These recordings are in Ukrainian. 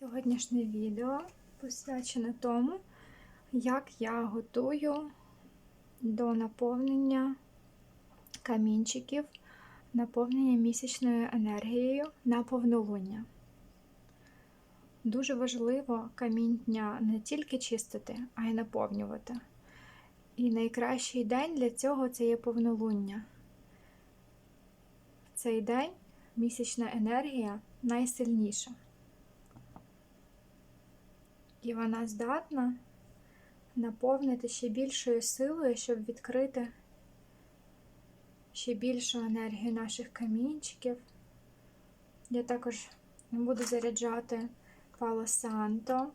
Сьогоднішнє відео посвячене тому, як я готую до наповнення камінчиків, наповнення місячною енергією на повнолуння. Дуже важливо каміння не тільки чистити, а й наповнювати. І найкращий день для цього це є повнолуння. В цей день місячна енергія найсильніша. І вона здатна наповнити ще більшою силою, щоб відкрити ще більшу енергію наших камінчиків. Я також буду заряджати Пало Санто.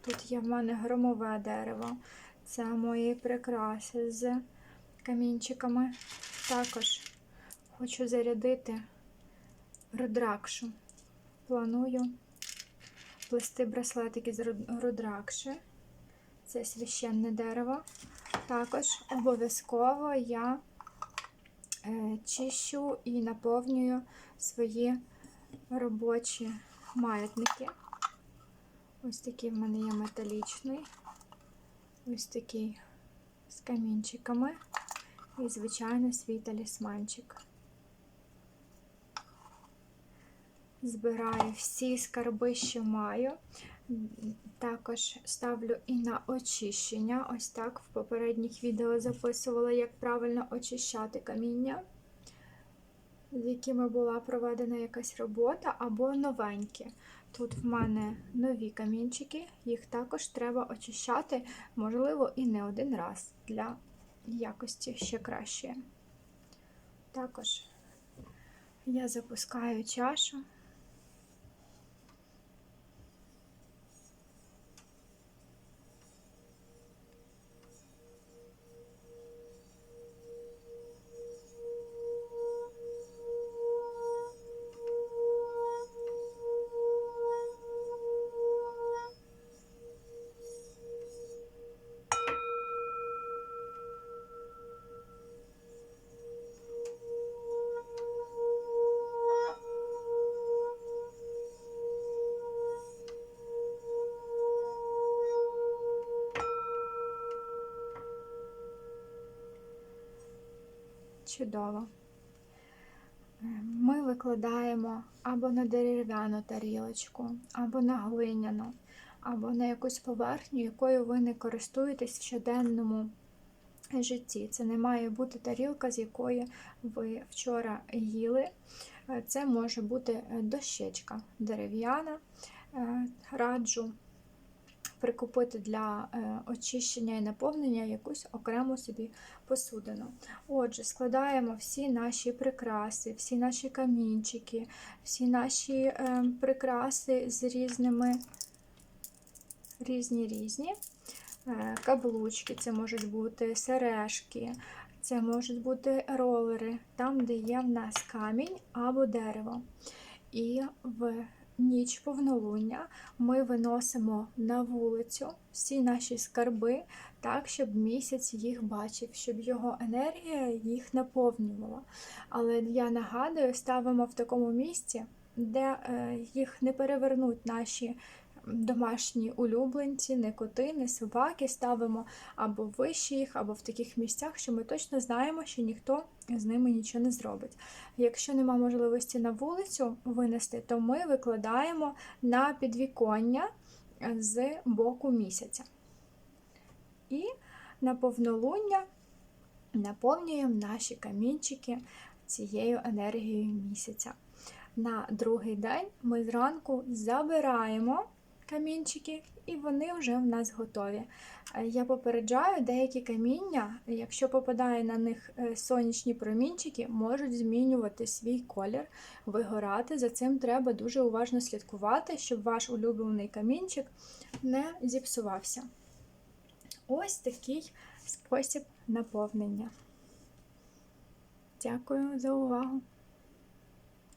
Тут є в мене громове дерево. Це мої прикраси з камінчиками. Також хочу зарядити рудракшу. Планую плести браслетики з рудракши. Це священне дерево. Також обов'язково я е, чищу і наповнюю свої робочі маятники. Ось такий в мене є металічний, ось такий з камінчиками. І, звичайно, свій талісманчик. Збираю всі скарби, що маю. Також ставлю і на очищення. Ось так в попередніх відео записувала, як правильно очищати каміння, з якими була проведена якась робота, або новенькі. Тут в мене нові камінчики, їх також треба очищати, можливо, і не один раз для якості ще краще. Також я запускаю чашу. Чудово. Ми викладаємо або на дерев'яну тарілочку, або на глиняну, або на якусь поверхню, якою ви не користуєтесь в щоденному житті. Це не має бути тарілка, з якої ви вчора їли. Це може бути дощечка дерев'яна. Раджу прикупити для е, очищення і наповнення якусь окрему собі посудину. Отже, складаємо всі наші прикраси, всі наші камінчики, всі наші е, прикраси з різними різні різні е, каблучки, це можуть бути сережки. Це можуть бути ролери, там, де є в нас камінь або дерево. І в ніч повнолуння ми виносимо на вулицю всі наші скарби, так, щоб місяць їх бачив, щоб його енергія їх наповнювала. Але я нагадую, ставимо в такому місці, де е, їх не перевернуть наші домашні улюбленці, не коти, не собаки, ставимо або вище їх, або в таких місцях, що ми точно знаємо, що ніхто з ними нічого не зробить. Якщо нема можливості на вулицю винести, то ми викладаємо на підвіконня з боку місяця. І на повнолуння наповнюємо наші камінчики цією енергією місяця. На другий день ми зранку забираємо камінчики, і вони вже в нас готові. Е, я попереджаю, деякі каміння, якщо попадає на них е, сонячні промінчики, можуть змінювати свій колір, вигорати. За цим треба дуже уважно слідкувати, щоб ваш улюблений камінчик не зіпсувався. Ось такий спосіб наповнення. Дякую за увагу!